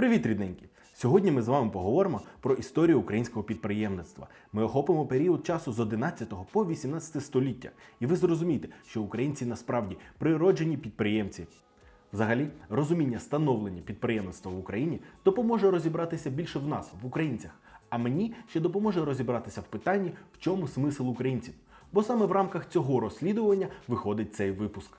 Привіт, рідненькі! Сьогодні ми з вами поговоримо про історію українського підприємництва. Ми охопимо період часу з 11 по 18 століття, і ви зрозумієте, що українці насправді природжені підприємці. Взагалі, розуміння становлення підприємництва в Україні допоможе розібратися більше в нас, в українцях. А мені ще допоможе розібратися в питанні, в чому смисл українців. Бо саме в рамках цього розслідування виходить цей випуск.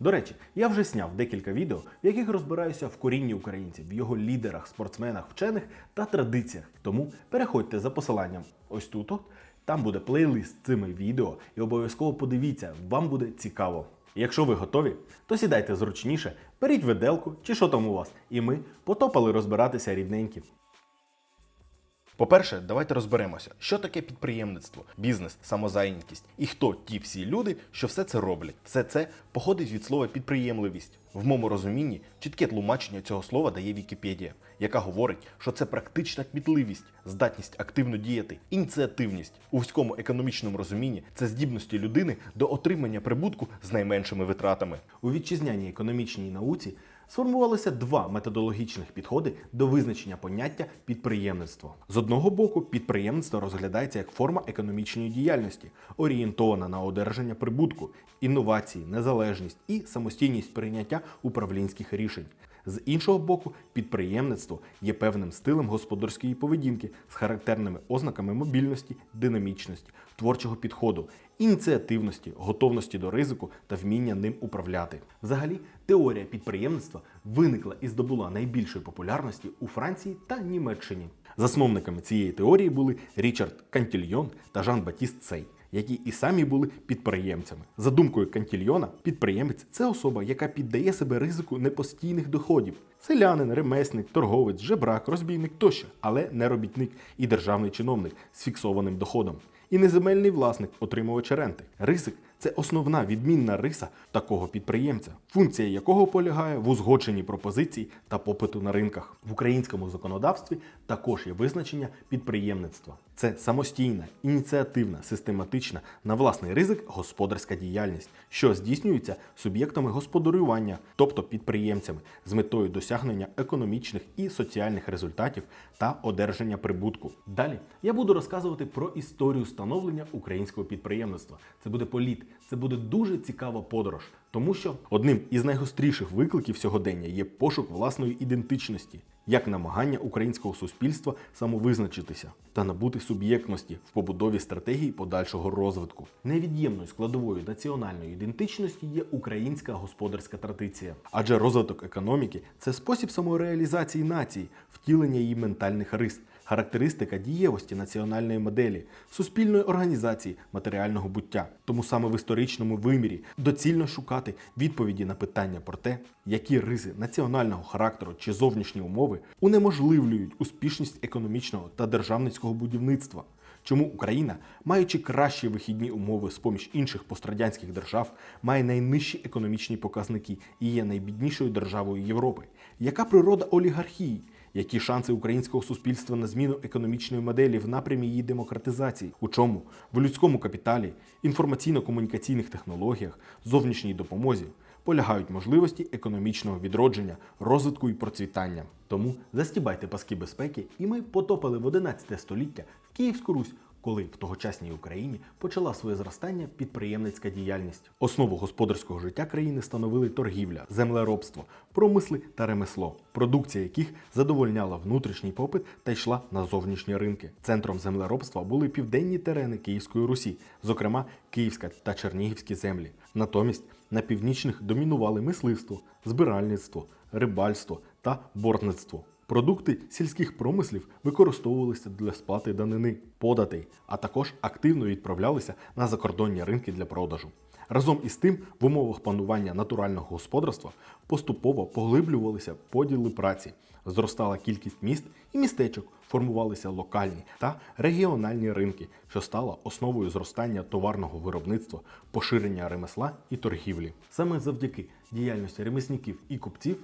До речі, я вже сняв декілька відео, в яких розбираюся в корінні українців, в його лідерах, спортсменах, вчених та традиціях. Тому переходьте за посиланням ось тут. от. Там буде плейлист з цими відео, і обов'язково подивіться, вам буде цікаво. Якщо ви готові, то сідайте зручніше, беріть виделку чи що там у вас, і ми потопали розбиратися рідненькі. По-перше, давайте розберемося, що таке підприємництво, бізнес, самозайнятість і хто ті всі люди, що все це роблять. Все це походить від слова підприємливість. В моєму розумінні чітке тлумачення цього слова дає Вікіпедія, яка говорить, що це практична кмітливість, здатність активно діяти, ініціативність у вузькому економічному розумінні це здібності людини до отримання прибутку з найменшими витратами. У вітчизняній економічній науці сформувалися два методологічних підходи до визначення поняття підприємництво. З одного боку, підприємництво розглядається як форма економічної діяльності, орієнтована на одержання прибутку, інновації, незалежність і самостійність прийняття управлінських рішень. З іншого боку, підприємництво є певним стилем господарської поведінки з характерними ознаками мобільності, динамічності, творчого підходу, ініціативності, готовності до ризику та вміння ним управляти. Взагалі, теорія підприємництва виникла і здобула найбільшої популярності у Франції та Німеччині. Засновниками цієї теорії були Річард Кантільйон та Жан Батіст Цей які і самі були підприємцями. За думкою Кантільйона, підприємець це особа, яка піддає себе ризику непостійних доходів. Селянин, ремесник, торговець, жебрак, розбійник тощо, але не робітник і державний чиновник з фіксованим доходом. І неземельний власник, отримувач ренти. Ризик це основна відмінна риса такого підприємця, функція якого полягає в узгодженні пропозицій та попиту на ринках. В українському законодавстві також є визначення підприємництва. Це самостійна, ініціативна, систематична, на власний ризик господарська діяльність, що здійснюється суб'єктами господарювання, тобто підприємцями, з метою досягнення економічних і соціальних результатів та одержання прибутку. Далі я буду розказувати про історію становлення українського підприємництва. Це буде політ, це буде дуже цікава подорож, тому що одним із найгостріших викликів сьогодення є пошук власної ідентичності, як намагання українського суспільства самовизначитися та набути суб'єктності в побудові стратегії подальшого розвитку. Невід'ємною складовою національної ідентичності є українська господарська традиція, адже розвиток економіки це спосіб самореалізації нації, втілення її ментальних рис характеристика дієвості національної моделі, суспільної організації матеріального буття. Тому саме в історичному вимірі доцільно шукати відповіді на питання про те, які риси національного характеру чи зовнішні умови унеможливлюють успішність економічного та державницького будівництва. Чому Україна, маючи кращі вихідні умови з поміж інших пострадянських держав, має найнижчі економічні показники і є найбіднішою державою Європи? Яка природа олігархії? Які шанси українського суспільства на зміну економічної моделі в напрямі її демократизації? У чому? В людському капіталі, інформаційно-комунікаційних технологіях, зовнішній допомозі полягають можливості економічного відродження, розвитку і процвітання. Тому застібайте паски безпеки, і ми потопили в 11 століття в Київську Русь коли в тогочасній Україні почала своє зростання підприємницька діяльність. Основу господарського життя країни становили торгівля, землеробство, промисли та ремесло, продукція яких задовольняла внутрішній попит та йшла на зовнішні ринки. Центром землеробства були південні терени Київської Русі, зокрема Київська та Чернігівські землі. Натомість на північних домінували мисливство, збиральництво, рибальство та бортництво. Продукти сільських промислів використовувалися для сплати данини, податей, а також активно відправлялися на закордонні ринки для продажу. Разом із тим, в умовах панування натурального господарства поступово поглиблювалися поділи праці, зростала кількість міст і містечок, формувалися локальні та регіональні ринки, що стало основою зростання товарного виробництва, поширення ремесла і торгівлі. Саме завдяки діяльності ремісників і купців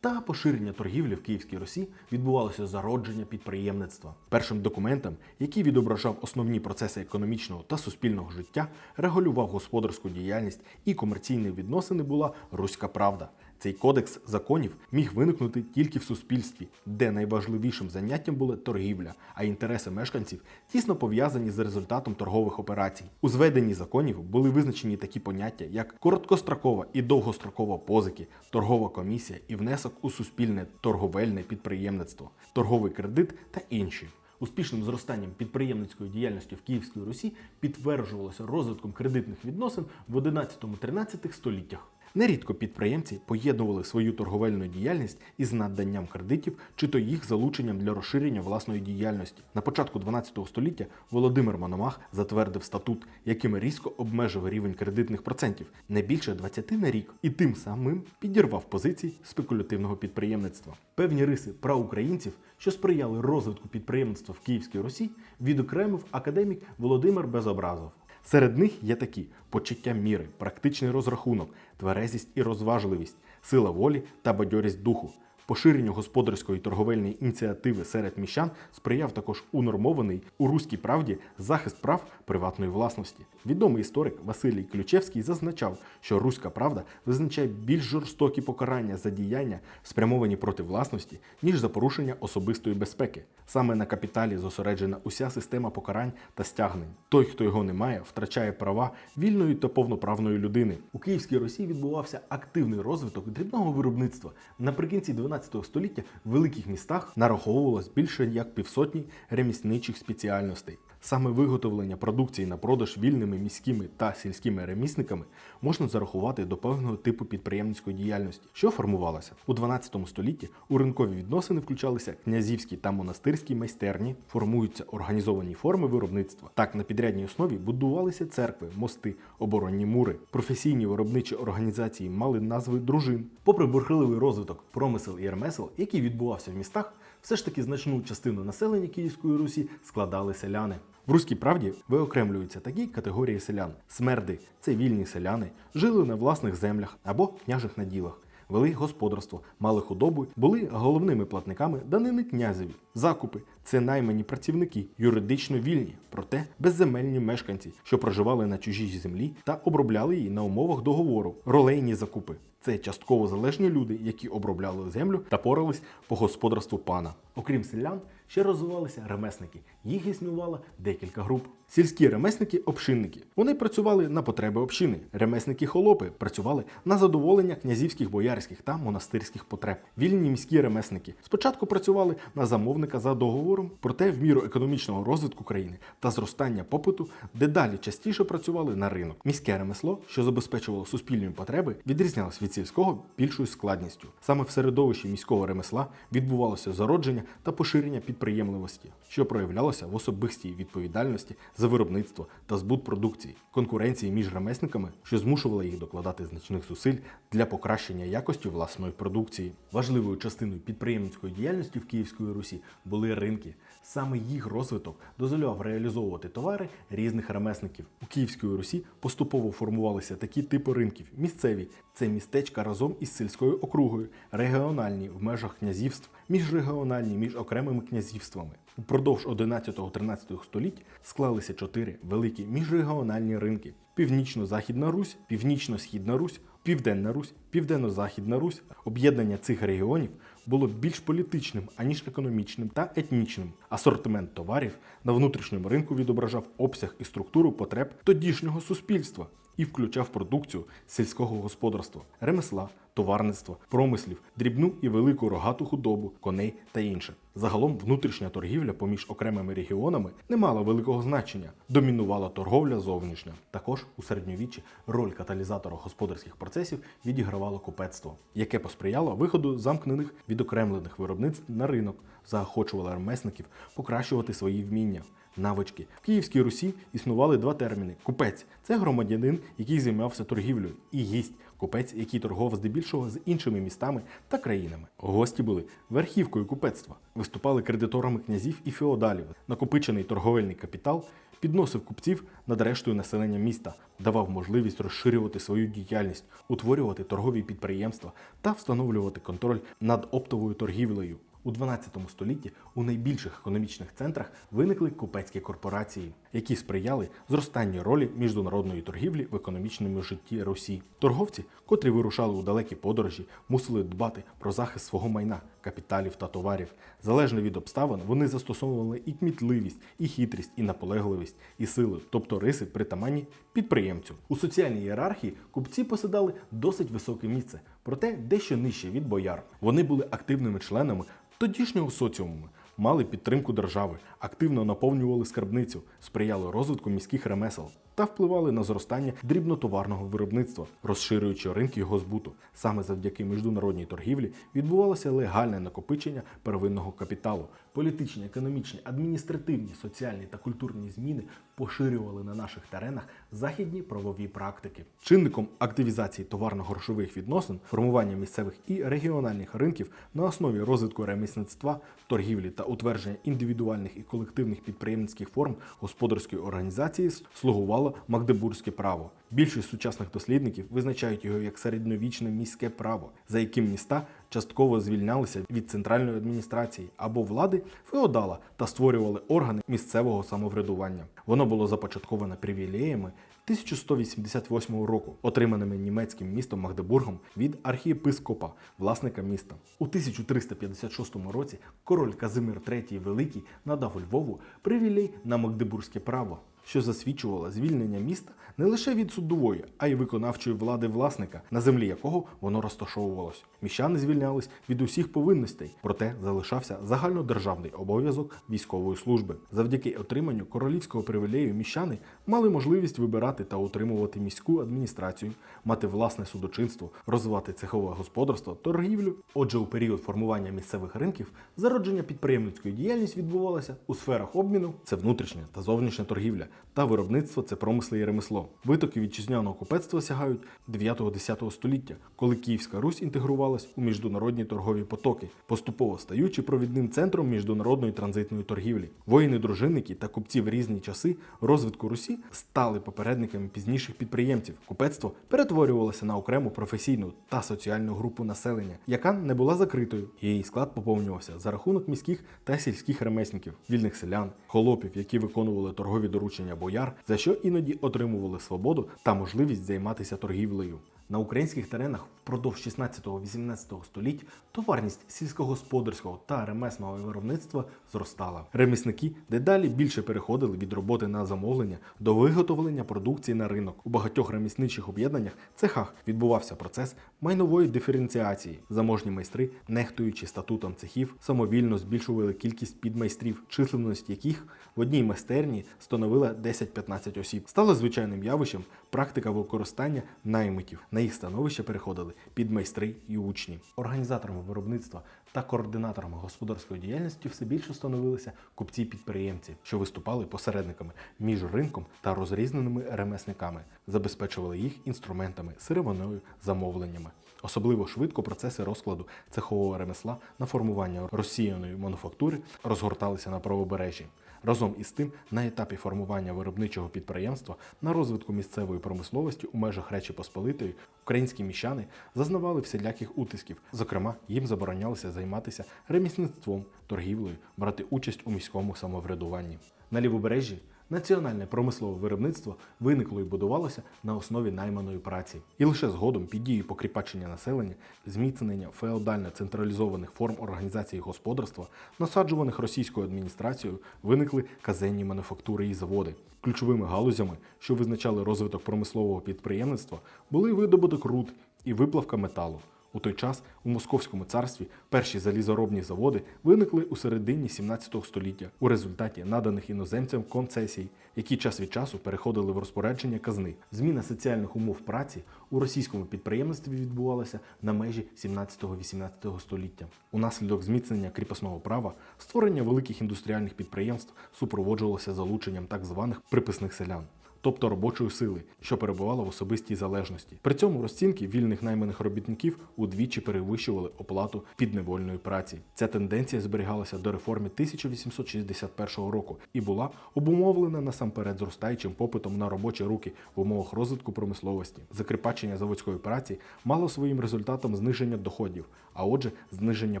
та поширення торгівлі в Київській Русі відбувалося зародження підприємництва. Першим документом, який відображав основні процеси економічного та суспільного життя, регулював господарську діяльність і комерційні відносини, була Руська Правда. Цей кодекс законів міг виникнути тільки в суспільстві, де найважливішим заняттям була торгівля, а інтереси мешканців тісно пов'язані з результатом торгових операцій. У зведенні законів були визначені такі поняття, як короткострокова і довгострокова позики, торгова комісія і внесок у суспільне торговельне підприємництво, торговий кредит та інші. Успішним зростанням підприємницької діяльності в Київській Русі підтверджувалося розвитком кредитних відносин в 11-13 століттях. Нерідко підприємці поєднували свою торговельну діяльність із наданням кредитів чи то їх залученням для розширення власної діяльності. На початку 12 століття Володимир Мономах затвердив статут, яким різко обмежив рівень кредитних процентів не більше 20 на рік, і тим самим підірвав позиції спекулятивного підприємництва. Певні риси праукраїнців, що сприяли розвитку підприємництва в Київській Русі, відокремив академік Володимир Безобразов. Серед них є такі: почуття міри, практичний розрахунок, тверезість і розважливість, сила волі та бадьорість духу. Поширенню господарської торговельної ініціативи серед міщан сприяв також унормований у руській правді захист прав приватної власності. Відомий історик Василій Ключевський зазначав, що руська правда визначає більш жорстокі покарання за діяння, спрямовані проти власності, ніж за порушення особистої безпеки. Саме на капіталі зосереджена уся система покарань та стягнень. Той, хто його не має, втрачає права вільної та повноправної людини. У Київській Росії відбувався активний розвиток дрібного виробництва. Наприкінці 12 століття в великих містах нараховувалось більше як півсотні ремісничих спеціальностей. Саме виготовлення продукції на продаж вільними міськими та сільськими ремісниками можна зарахувати до певного типу підприємницької діяльності, що формувалася у 12 столітті. У ринкові відносини включалися князівські та монастирські майстерні, формуються організовані форми виробництва. Так на підрядній основі будувалися церкви, мости, оборонні мури. Професійні виробничі організації мали назви дружин. Попри бурхливий розвиток промисел і ремесел, який відбувався в містах, все ж таки значну частину населення Київської Русі складали селяни. В руській правді виокремлюються такі категорії селян: смерди це вільні селяни, жили на власних землях або княжих наділах. Вели господарство, мали худобу, були головними платниками данини князеві. Закупи це наймані працівники, юридично вільні, проте безземельні мешканці, що проживали на чужій землі та обробляли її на умовах договору. Ролейні закупи це частково залежні люди, які обробляли землю та порались по господарству пана. Окрім селян, ще розвивалися ремесники. Їх існувало декілька груп. Сільські ремесники-общинники. Вони працювали на потреби общини. Ремесники-холопи працювали на задоволення князівських, боярських та монастирських потреб. Вільні міські ремесники спочатку працювали на замовника за договором, проте в міру економічного розвитку країни та зростання попиту дедалі частіше працювали на ринок. Міське ремесло, що забезпечувало суспільні потреби, відрізнялось від сільського більшою складністю. Саме в середовищі міського ремесла відбувалося зародження та поширення підприємливості, що проявлялося в особистій відповідальності за виробництво та збут продукції, конкуренції між ремесниками, що змушувала їх докладати значних зусиль для покращення якості власної продукції. Важливою частиною підприємницької діяльності в Київській Русі були ринки. Саме їх розвиток дозволяв реалізовувати товари різних ремесників. У Київській Русі поступово формувалися такі типи ринків: місцеві це містечка разом із сільською округою, регіональні в межах князівств, міжрегіональні між окремими князівствами. Упродовж 11-13 століть склалися чотири великі міжрегіональні ринки: Північно-Західна Русь, Північно-Східна Русь, Південна Русь, Південно-Західна Русь. Об'єднання цих регіонів було більш політичним, аніж економічним та етнічним. Асортимент товарів на внутрішньому ринку відображав обсяг і структуру потреб тодішнього суспільства і включав продукцію сільського господарства, ремесла, товарництва, промислів, дрібну і велику рогату худобу, коней та інше. Загалом внутрішня торгівля поміж окремими регіонами не мала великого значення, домінувала торговля зовнішня. Також у середньовіччі роль каталізатора господарських процесів відігравало купецтво, яке посприяло виходу замкнених відокремлених виробництв на ринок, заохочувало ремесників покращувати свої вміння. Навички в Київській Русі існували два терміни: купець це громадянин, який займався торгівлею, і гість купець, який торгував здебільшого з іншими містами та країнами. Гості були верхівкою купецтва, виступали кредиторами князів і феодалів. Накопичений торговельний капітал підносив купців над рештою населення міста, давав можливість розширювати свою діяльність, утворювати торгові підприємства та встановлювати контроль над оптовою торгівлею. У 12 столітті у найбільших економічних центрах виникли купецькі корпорації, які сприяли зростанню ролі міжнародної торгівлі в економічному житті Русі. Торговці, котрі вирушали у далекі подорожі, мусили дбати про захист свого майна, капіталів та товарів. Залежно від обставин, вони застосовували і кмітливість, і хитрість, і наполегливість, і сили, тобто риси притаманні підприємцю. У соціальній ієрархії купці посідали досить високе місце, проте дещо нижче від бояр. Вони були активними членами тодішнього соціуму, мали підтримку держави, активно наповнювали скарбницю, сприяли розвитку міських ремесел та впливали на зростання дрібнотоварного виробництва, розширюючи ринки його збуту. Саме завдяки міжнародній торгівлі відбувалося легальне накопичення первинного капіталу. Політичні, економічні, адміністративні, соціальні та культурні зміни поширювали на наших теренах західні правові практики. Чинником активізації товарно-грошових відносин, формування місцевих і регіональних ринків на основі розвитку ремісництва, торгівлі та утвердження індивідуальних і колективних підприємницьких форм господарської організації слугувало Магдебурзьке право. Більшість сучасних дослідників визначають його як середньовічне міське право, за яким міста частково звільнялися від центральної адміністрації або влади феодала та створювали органи місцевого самоврядування. Воно було започатковане привілеями 1188 року, отриманими німецьким містом Магдебургом від архієпископа, власника міста. У 1356 році король Казимир III Великий надав Львову привілей на Магдебурзьке право, що засвідчувало звільнення міста не лише від судової, а й виконавчої влади власника, на землі якого воно розташовувалось. Міщани звільнялись від усіх повинностей, проте залишався загальнодержавний обов'язок військової служби. Завдяки отриманню королівського привілею міщани мали можливість вибирати та утримувати міську адміністрацію, мати власне судочинство, розвивати цехове господарство, торгівлю. Отже, у період формування місцевих ринків зародження підприємницької діяльності відбувалося у сферах обміну це внутрішня та зовнішня торгівля, та виробництво це промисли і ремесло. Витоки вітчизняного купецтва сягають 9-10 століття, коли Київська Русь інтегрувалась у міжнародні торгові потоки, поступово стаючи провідним центром міжнародної транзитної торгівлі. Воїни-дружинники та купці в різні часи розвитку Русі стали попередниками пізніших підприємців. Купецтво перетворювалося на окрему професійну та соціальну групу населення, яка не була закритою. Її склад поповнювався за рахунок міських та сільських ремесників, вільних селян, холопів, які виконували торгові доручення бояр, за що іноді отримували свободу та можливість займатися торгівлею. На українських теренах впродовж 16-18 століть товарність сільськогосподарського та ремесного виробництва зростала. Ремісники дедалі більше переходили від роботи на замовлення до виготовлення продукції на ринок. У багатьох ремісничих об'єднаннях цехах відбувався процес майнової диференціації. Заможні майстри, нехтуючи статутом цехів, самовільно збільшували кількість підмайстрів, численність яких в одній майстерні становила 10-15 осіб. Стало звичайним явищем практика використання наймитів. На їх становище переходили підмайстри і учні. Організаторами виробництва та координаторами господарської діяльності все більше становилися купці-підприємці, що виступали посередниками між ринком та розрізненими ремесниками, забезпечували їх інструментами, сировиною, замовленнями. Особливо швидко процеси розкладу цехового ремесла на формування розсіяної мануфактури розгорталися на правобережжі. Разом із тим, на етапі формування виробничого підприємства на розвитку місцевої промисловості у межах Речі Посполитої українські міщани зазнавали всіляких утисків. Зокрема, їм заборонялося займатися ремісництвом, торгівлею, брати участь у міському самоврядуванні. На лівобережжі національне промислове виробництво виникло і будувалося на основі найманої праці. І лише згодом під дією покріпачення населення, зміцнення феодально централізованих форм організації господарства, насаджуваних російською адміністрацією, виникли казенні мануфактури і заводи. Ключовими галузями, що визначали розвиток промислового підприємництва, були видобуток руд і виплавка металу. У той час у Московському царстві перші залізоробні заводи виникли у середині 17 століття у результаті наданих іноземцям концесій, які час від часу переходили в розпорядження казни. Зміна соціальних умов праці у російському підприємництві відбувалася на межі 17-18 століття. Унаслідок зміцнення кріпосного права створення великих індустріальних підприємств супроводжувалося залученням так званих приписних селян тобто робочої сили, що перебувала в особистій залежності. При цьому розцінки вільних найманих робітників удвічі перевищували оплату підневольної праці. Ця тенденція зберігалася до реформи 1861 року і була обумовлена насамперед зростаючим попитом на робочі руки в умовах розвитку промисловості. Закріпачення заводської праці мало своїм результатом зниження доходів, а отже, зниження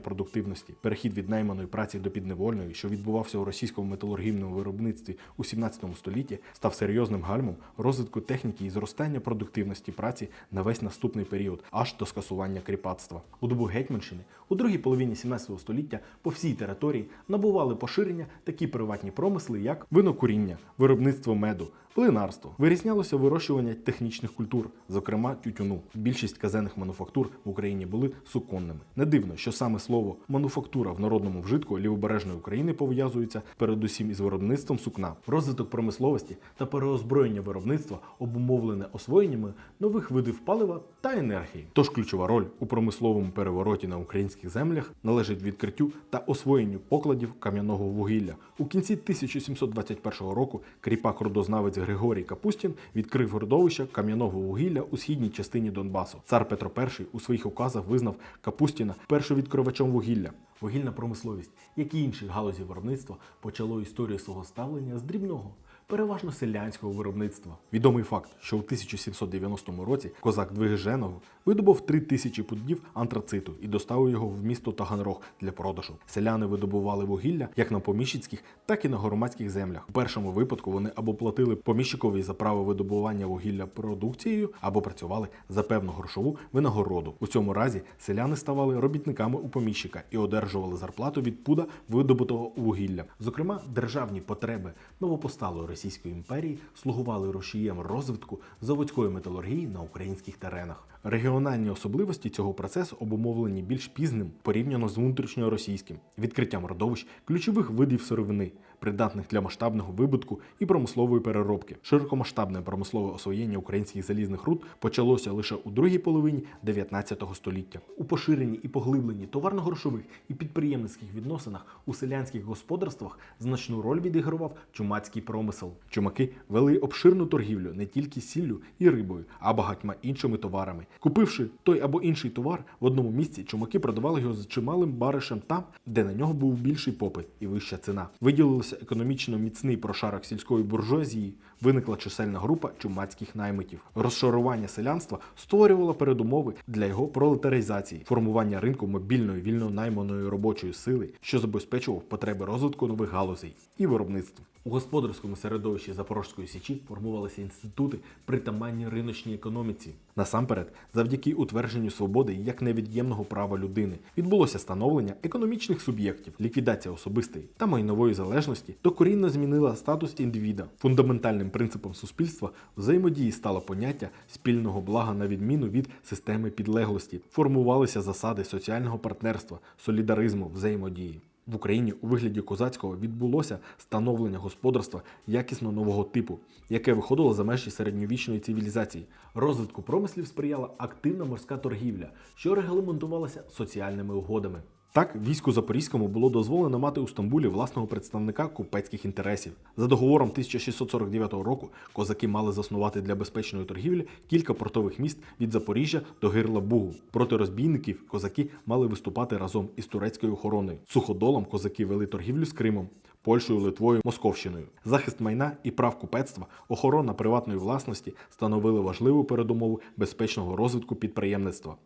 продуктивності, перехід від найманої праці до підневольної, що відбувався у російському металургійному виробництві у 17 столітті, став серйозним гальмом розвитку техніки і зростання продуктивності праці на весь наступний період, аж до скасування кріпацтва. У добу Гетьманщини у другій половині 17 століття по всій території набували поширення такі приватні промисли, як винокуріння, виробництво меду, плинарство. Вирізнялося вирощування технічних культур, зокрема тютюну. Більшість казенних мануфактур в Україні були суконними. Не дивно, що саме слово мануфактура в народному вжитку лівобережної України пов'язується передусім із виробництвом сукна. Розвиток промисловості та переозброєння виробництва обумовлене освоєннями нових видів палива та енергії. Тож ключова роль у промисловому перевороті на українських землях належить відкриттю та освоєнню покладів кам'яного вугілля. У кінці 1721 року кріпак-родознавець Григорій Капустін відкрив родовище кам'яного вугілля у східній частині Донбасу. Цар Петро І у своїх указах визнав Капустіна першовідкривачом вугілля. Вугільна промисловість, як і інші галузі виробництва, почало історію свого ставлення з дрібного, переважно селянського виробництва. Відомий факт, що у 1790 році козак Двигиженов видобув 3 тисячі пудів антрациту і доставив його в місто Таганрог для продажу. Селяни видобували вугілля як на поміщицьких, так і на громадських землях. У першому випадку вони або платили поміщикові за право видобування вугілля продукцією, або працювали за певну грошову винагороду. У цьому разі селяни ставали робітниками у поміщика і одержували зарплату від пуда видобутого вугілля. Зокрема, державні потреби новопосталої Російської імперії слугували рушієм розвитку заводської металургії на українських теренах. Регіональні особливості цього процесу обумовлені більш пізним порівняно з внутрішньоросійським відкриттям родовищ ключових видів сировини, придатних для масштабного вибутку і промислової переробки. Широкомасштабне промислове освоєння українських залізних руд почалося лише у другій половині 19 століття. У поширенні і поглибленні товарно-грошових і підприємницьких відносинах у селянських господарствах значну роль відігравав чумацький промисел. Чумаки вели обширну торгівлю не тільки сіллю і рибою, а багатьма іншими товарами. Купивши той або інший товар в одному місці, чумаки продавали його з чималим баришем там, де на нього був більший попит і вища ціна. Виділився економічно міцний прошарок сільської буржуазії, виникла чисельна група чумацьких наймитів. Розшарування селянства створювало передумови для його пролетаризації, формування ринку мобільної вільно найманої робочої сили, що забезпечував потреби розвитку нових галузей і виробництв. У господарському середовищі Запорозької січі формувалися інститути притаманні риночній економіці. Насамперед, завдяки утвердженню свободи як невід'ємного права людини, відбулося становлення економічних суб'єктів, ліквідація особистої та майнової залежності докорінно змінила статус індивіда. Фундаментальним принципом суспільства взаємодії стало поняття спільного блага на відміну від системи підлеглості. Формувалися засади соціального партнерства, солідаризму, взаємодії. В Україні у вигляді козацького відбулося становлення господарства якісно нового типу, яке виходило за межі середньовічної цивілізації. Розвитку промислів сприяла активна морська торгівля, що регламентувалася соціальними угодами. Так, війську Запорізькому було дозволено мати у Стамбулі власного представника купецьких інтересів. За договором 1649 року козаки мали заснувати для безпечної торгівлі кілька портових міст від Запоріжжя до Гирла Бугу. Проти розбійників козаки мали виступати разом із турецькою охороною. Суходолом козаки вели торгівлю з Кримом. Польщею, Литвою, Московщиною. Захист майна і прав купецтва, охорона приватної власності становили важливу передумову безпечного розвитку підприємництва.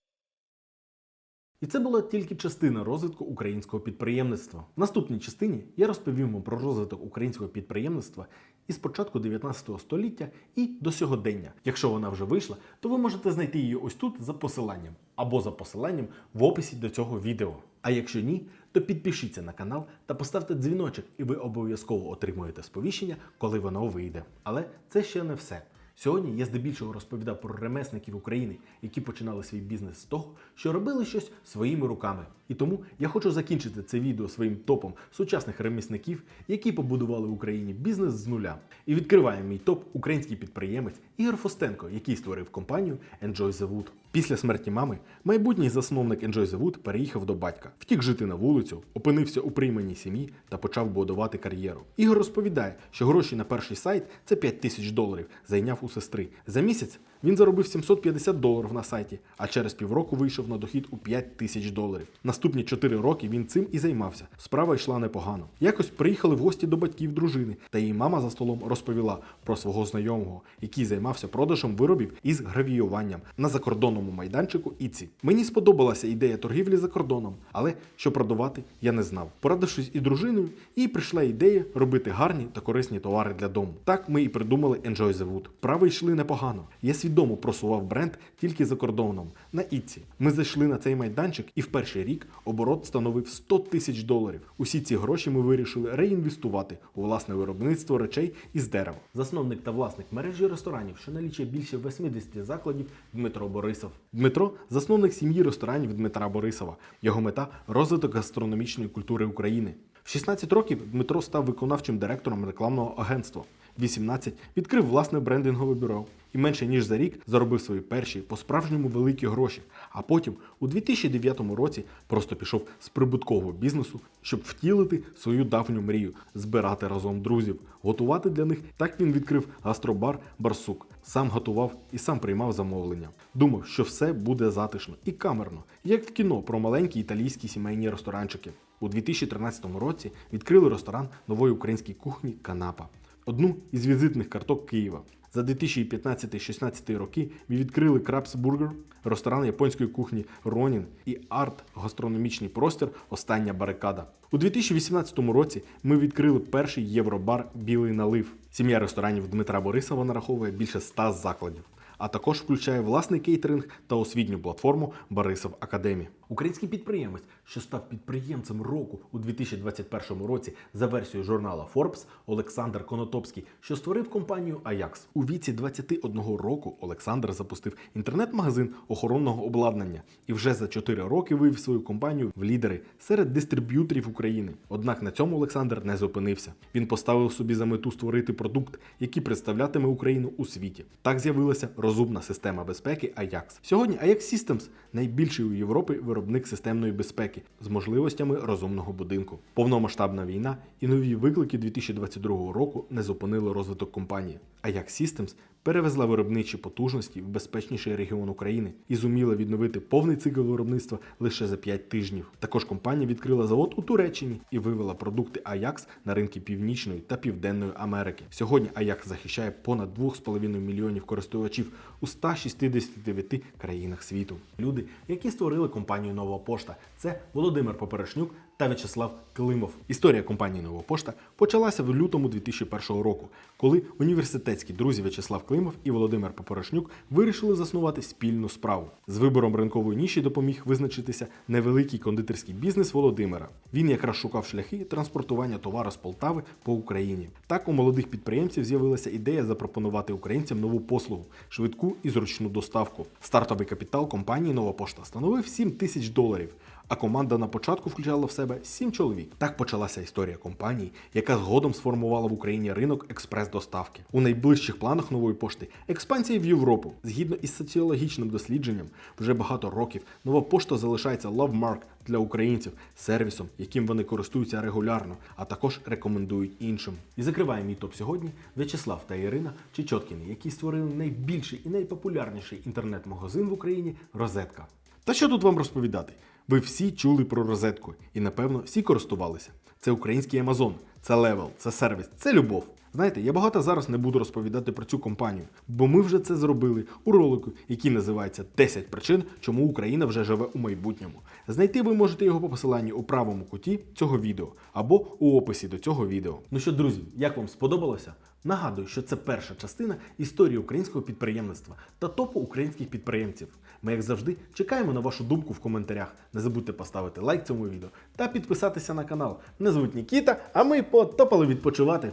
І це була тільки частина розвитку українського підприємництва. В наступній частині я розповім вам про розвиток українського підприємництва із початку 19 століття і до сьогодення. Якщо вона вже вийшла, то ви можете знайти її ось тут за посиланням або за посиланням в описі до цього відео. А якщо ні, то підпишіться на канал та поставте дзвіночок, і ви обов'язково отримуєте сповіщення, коли воно вийде. Але це ще не все. Сьогодні я здебільшого розповідав про ремесників України, які починали свій бізнес з того, що робили щось своїми руками. І тому я хочу закінчити це відео своїм топом сучасних ремісників, які побудували в Україні бізнес з нуля. І відкриває мій топ український підприємець Ігор Фостенко, який створив компанію Enjoy the Wood. Після смерті мами майбутній засновник Enjoy the Wood переїхав до батька, втік жити на вулицю, опинився у прийманій сім'ї та почав будувати кар'єру. Ігор розповідає, що гроші на перший сайт це 5 тисяч доларів, зайняв у сестри. За місяць Він заробив 750 доларів на сайті, а через півроку вийшов на дохід у 5 тисяч доларів. Наступні 4 роки він цим і займався. Справа йшла непогано. Якось приїхали в гості до батьків дружини, та її мама за столом розповіла про свого знайомого, який займався продажем виробів із гравіюванням на закордонному майданчику Іці. Мені сподобалася ідея торгівлі за кордоном, але що продавати, я не знав. Порадившись із дружиною, їй прийшла ідея робити гарні та корисні товари для дому. Так ми і придумали Enjoy the Wood. Прави йшли непогано. Я свідомо просував бренд тільки за кордоном на Іці. Ми зайшли на цей майданчик, і в перший рік оборот становив 100 тисяч доларів. Усі ці гроші ми вирішили реінвестувати у власне виробництво речей із дерева. Засновник та власник мережі ресторанів, що налічує більше 80 закладів, Дмитро Борисов. Дмитро засновник сім'ї ресторанів Дмитра Борисова. Його мета розвиток гастрономічної культури України. В 16 років Дмитро став виконавчим директором рекламного агентства. В 18 відкрив власне брендингове бюро і менше ніж за рік заробив свої перші по-справжньому великі гроші. А потім у 2009 році просто пішов з прибуткового бізнесу, щоб втілити свою давню мрію, збирати разом друзів, готувати для них. Так він відкрив гастробар Барсук. Сам готував і сам приймав замовлення. Думав, що все буде затишно і камерно, як в кіно про маленькі італійські сімейні ресторанчики. У 2013 році відкрили ресторан нової української кухні Канапа, одну із візитних карток Києва. За 2015-16 роки ми відкрили Крабс Бургер, ресторан японської кухні Ронін і арт-гастрономічний простір Остання барикада. У 2018 році ми відкрили перший євробар Білий налив. Сім'я ресторанів Дмитра Борисова нараховує більше 100 закладів а також включає власний кейтеринг та освітню платформу Борисов Академі. Український підприємець, що став підприємцем року у 2021 році за версією журнала Forbes, Олександр Конотопський, що створив компанію Ajax. У віці 21 року Олександр запустив інтернет-магазин охоронного обладнання і вже за 4 роки вивів свою компанію в лідери серед дистриб'юторів України. Однак на цьому Олександр не зупинився. Він поставив собі за мету створити продукт, який представлятиме Україну у світі. Так з'явилася розумна система безпеки Ajax. Сьогодні Ajax Systems найбільший у Європі виробник системної безпеки з можливостями розумного будинку. Повномасштабна війна і нові виклики 2022 року не зупинили розвиток компанії. А як Systems перевезла виробничі потужності в безпечніший регіон України і зуміла відновити повний цикл виробництва лише за 5 тижнів. Також компанія відкрила завод у Туреччині і вивела продукти Ajax на ринки Північної та Південної Америки. Сьогодні Ajax захищає понад 2,5 мільйонів користувачів у 169 країнах світу. Люди, які створили компанію Нова Пошта, це Володимир Поперешнюк та В'ячеслав Климов. Історія компанії Нова Пошта почалася в лютому 2001 року, коли університетські друзі В'ячеслав Климов і Володимир Поперешнюк вирішили заснувати спільну справу. З вибором ринкової ніші допоміг визначитися невеликий кондитерський бізнес Володимира. Він якраз шукав шляхи транспортування товару з Полтави по Україні. Так у молодих підприємців з'явилася ідея запропонувати українцям нову послугу швидку і зручну доставку. Стартовий капітал компанії Нова Пошта становив 7 тисяч доларів. А команда на початку включала в себе 7 чоловік. Так почалася історія компанії, яка згодом сформувала в Україні ринок експрес-доставки. У найближчих планах нової пошти експансія в Європу. Згідно із соціологічним дослідженням, вже багато років нова пошта залишається лавмарк для українців сервісом, яким вони користуються регулярно, а також рекомендують іншим. І закриває мій топ сьогодні В'ячеслав та Ірина Чечоткіни, які створили найбільший і найпопулярніший інтернет-магазин в Україні Розетка. Та що тут вам розповідати? Ви всі чули про розетку і, напевно, всі користувалися. Це український Амазон, це левел, це сервіс, це любов. Знаєте, я багато зараз не буду розповідати про цю компанію, бо ми вже це зробили у ролику, який називається «10 причин, чому Україна вже живе у майбутньому. Знайти ви можете його по посиланні у правому куті цього відео або у описі до цього відео. Ну що, друзі, як вам сподобалося? Нагадую, що це перша частина історії українського підприємництва та топу українських підприємців. Ми, як завжди, чекаємо на вашу думку в коментарях. Не забудьте поставити лайк цьому відео та підписатися на канал. Не звуть Нікіта, а ми потопали відпочивати.